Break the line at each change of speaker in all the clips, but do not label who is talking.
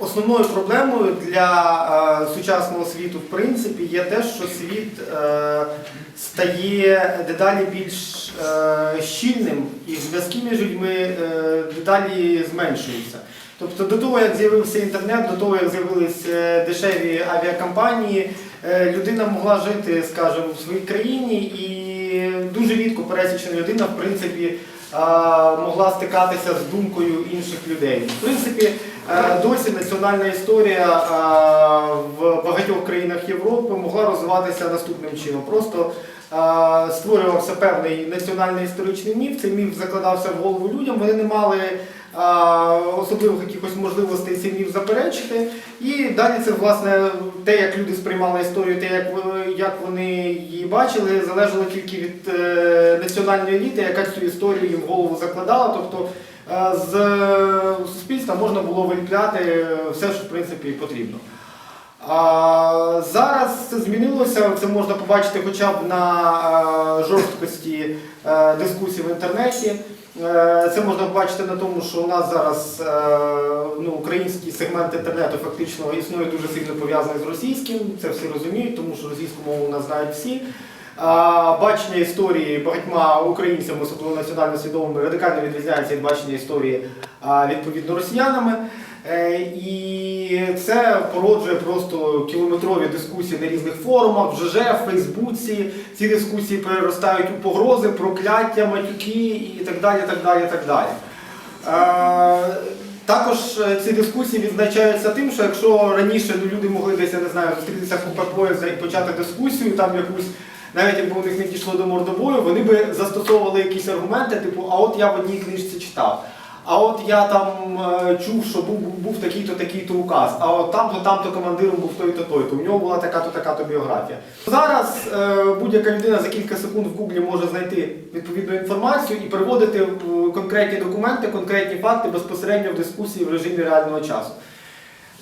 Основною проблемою для е, сучасного світу, в принципі, є те, що світ е, стає дедалі більш е, щільним і зв'язки між людьми дедалі зменшуються. Тобто до того, як з'явився інтернет, до того, як з'явились е, дешеві авіакомпанії, людина могла жити, скажімо, в своїй країні і дуже рідко пересічна людина, в принципі, могла стикатися з думкою інших людей. В принципі, досі національна історія в багатьох країнах Європи могла розвиватися наступним чином. Просто створювався певний національний історичний міф, цей міф закладався в голову людям, вони не мали особливих якихось можливостей цей міф заперечити. І далі це власне те, як люди сприймали історію, те, як, вони її бачили, залежало тільки від е, національної еліти, яка цю історію їм в голову закладала. Тобто е, з е, суспільства можна було виліпляти все, що в принципі потрібно. А, зараз це змінилося, це можна побачити хоча б на е, жорсткості е, дискусій в інтернеті. Е, Це можна побачити на тому, що у нас зараз е, ну, український сегмент інтернету фактично існує дуже сильно пов'язаний з російським. Це всі розуміють, тому що російську мову у нас знають всі. Бачення історії багатьма українцями, особливо національно свідомими, радикально відрізняється від бачення історії відповідно росіянами. Е, І це породжує просто кілометрові дискусії на різних форумах, в ЖЖ, в Фейсбуці. Ці дискусії переростають у погрози, прокляття, матюки і так далі. так далі, так далі. Е, Також е, ці дискусії відзначаються тим, що якщо раніше люди могли десь, я не знаю, зустрітися в купе і почати дискусію, там якусь, навіть якби у них не дійшло до мордобою, вони би застосовували якісь аргументи, типу, а от я в одній книжці читав. А от я там е, чув, що був, був, такий-то, такий-то указ, а от там-то, там-то командиром був той-то, той-то. У нього була така-то, така-то біографія. Зараз е, будь-яка людина за кілька секунд в Гуглі може знайти відповідну інформацію і переводити е, конкретні документи, конкретні факти безпосередньо в дискусії в режимі реального часу.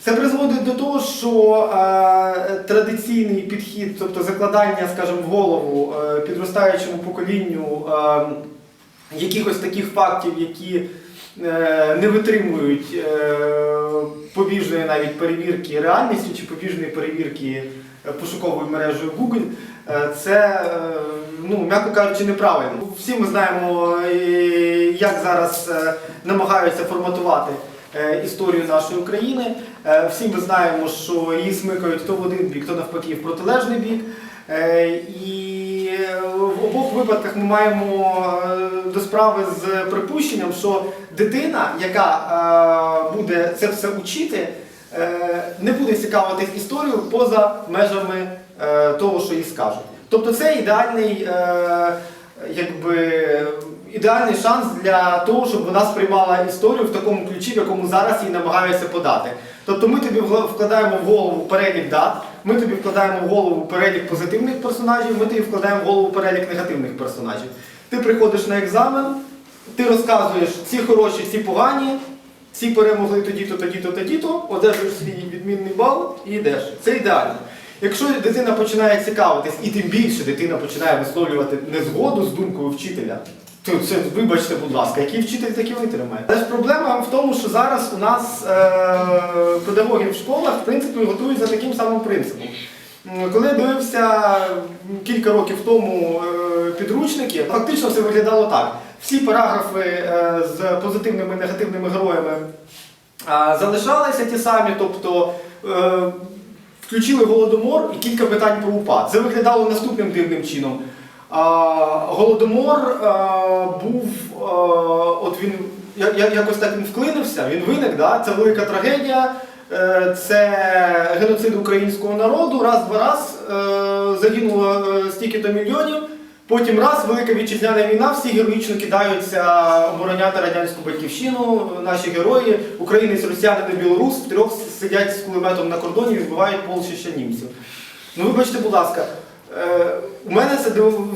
Це призводить до того, що е, традиційний підхід, тобто закладання, скажімо, в голову е, підростаючому поколінню е, якихось таких фактів, які е, не витримують е, побіжної навіть перевірки реальністю чи побіжної перевірки пошуковою мережею Google, е, це, е, ну, м'яко кажучи, неправильно. Всі ми знаємо, е, як зараз е, намагаються форматувати історію нашої України. Е, Всі ми знаємо, що її смикають то в один бік, то навпаки в протилежний бік. Е, І в обох випадках ми маємо е, до справи з припущенням, що дитина, яка е, буде це все учити, е, не буде цікавитись історією поза межами е, того, що їй скажуть. Тобто це ідеальний, е, якби, ідеальний шанс для того, щоб вона сприймала історію в такому ключі, в якому зараз її намагаються подати. Тобто ми тобі вкладаємо в голову перелік дат, ми тобі вкладаємо в голову перелік позитивних персонажів, ми тобі вкладаємо в голову перелік негативних персонажів. Ти приходиш на екзамен, ти розказуєш ці хороші, ці погані, ці перемогли тоді-то, тоді-то, тоді-то, одержуєш свій відмінний бал і йдеш. Це ідеально. Якщо дитина починає цікавитись, і тим більше дитина починає висловлювати незгоду з думкою вчителя, то це, вибачте, будь ласка, який вчитель такі витримає. Але ж проблема в тому, що зараз у нас е, педагоги в школах в принципі готують за таким самим принципом. Коли дивився кілька років тому е, підручники, фактично все виглядало так. Всі параграфи е, з позитивними і негативними героями а, залишалися ті самі, тобто е, включили голодомор і кілька питань про упад. Це виглядало наступним дивним чином. Голодомор був, от він якось так він вклинився, він виник, да? це велика трагедія, е, це геноцид українського народу, раз-два раз е, загинуло е, стільки-то мільйонів. Потім раз, велика вітчизняна війна, всі героїчно кидаються обороняти радянську батьківщину. Наші герої, українець, росіянин і білорус, втрьох сидять з кулеметом на кордоні і вбивають полчища німців. Ну, вибачте, будь ласка, у мене це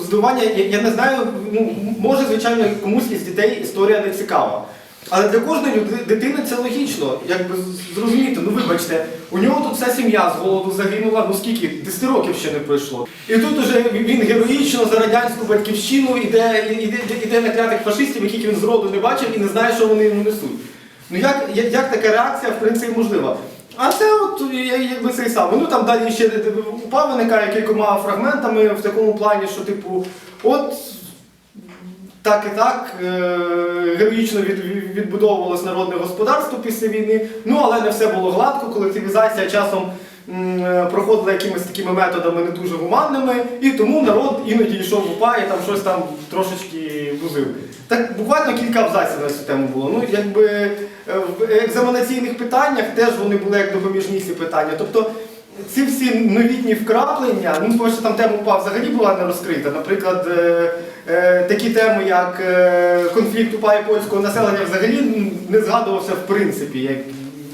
здивування, я, не знаю, ну, може, звичайно, комусь із дітей історія не цікава. Але для кожної дитини це логічно, якби зрозуміти, ну вибачте, у нього тут вся сім'я з голоду загинула, ну скільки, 10 років ще не пройшло. І тут уже він героїчно за радянську батьківщину іде, іде, іде на клятих фашистів, яких він зроду не бачив і не знає, що вони йому несуть. Ну як, як така реакція в принципі можлива? А це от я- якби цей самий. Ну там далі ще упа виникає кількома фрагментами в такому плані, що типу, от так і так е, героїчно від- відбудовувалось народне господарство після війни. Ну але не все було гладко. Колективізація часом м, е, проходила якимись такими методами не дуже гуманними, і тому народ іноді йшов в упа і там щось там трошечки бузив. Так буквально кілька абзаців на цю тему було. Ну, якби е, в екзаменаційних питаннях теж вони були як допоміжні ці питання. Тобто ці всі новітні вкраплення, ну тому що там тема УПА взагалі була не розкрита. Наприклад, е, е, такі теми, як е, конфлікт УПА і польського населення, взагалі не згадувався в принципі, як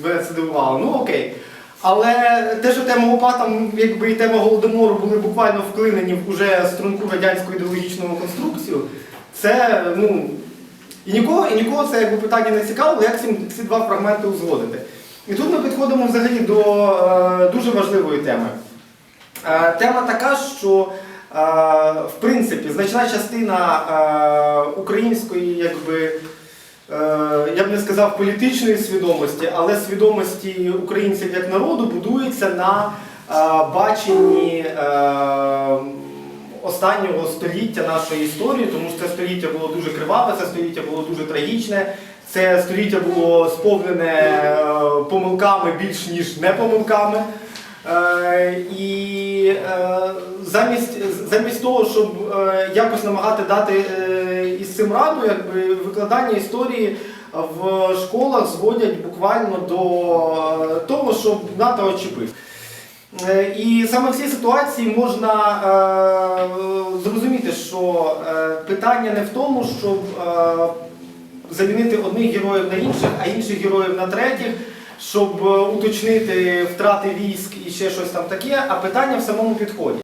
мене це дивувало. Ну окей. Але те, що тема УПА там, якби і тема Голодомору були буквально вклинені в уже струнку радянську ідеологічну конструкцію, це ну. І нікого, і нікого це якби питання не цікавило, як ці, ці два фрагменти узгодити. І тут ми підходимо взагалі до е, дуже важливої теми. Е, тема така, що е, в принципі значна частина е, української, якби, е, я б не сказав політичної свідомості, але свідомості українців як народу будується на е, баченні. Е, останнього століття нашої історії, тому що це століття було дуже криваве, це століття було дуже трагічне, це століття було сповнене е, помилками більш ніж не помилками. Е, І е, замість, замість того, щоб якось намагати дати із цим раду, якби викладання історії в школах зводять буквально до того, щоб НАТО очепив. Е, І саме в цій ситуації можна е, зрозуміти, що е, питання не в тому, щоб замінити одних героїв на інших, а інших героїв на третіх, щоб уточнити втрати військ і ще щось там таке, а питання в самому підході.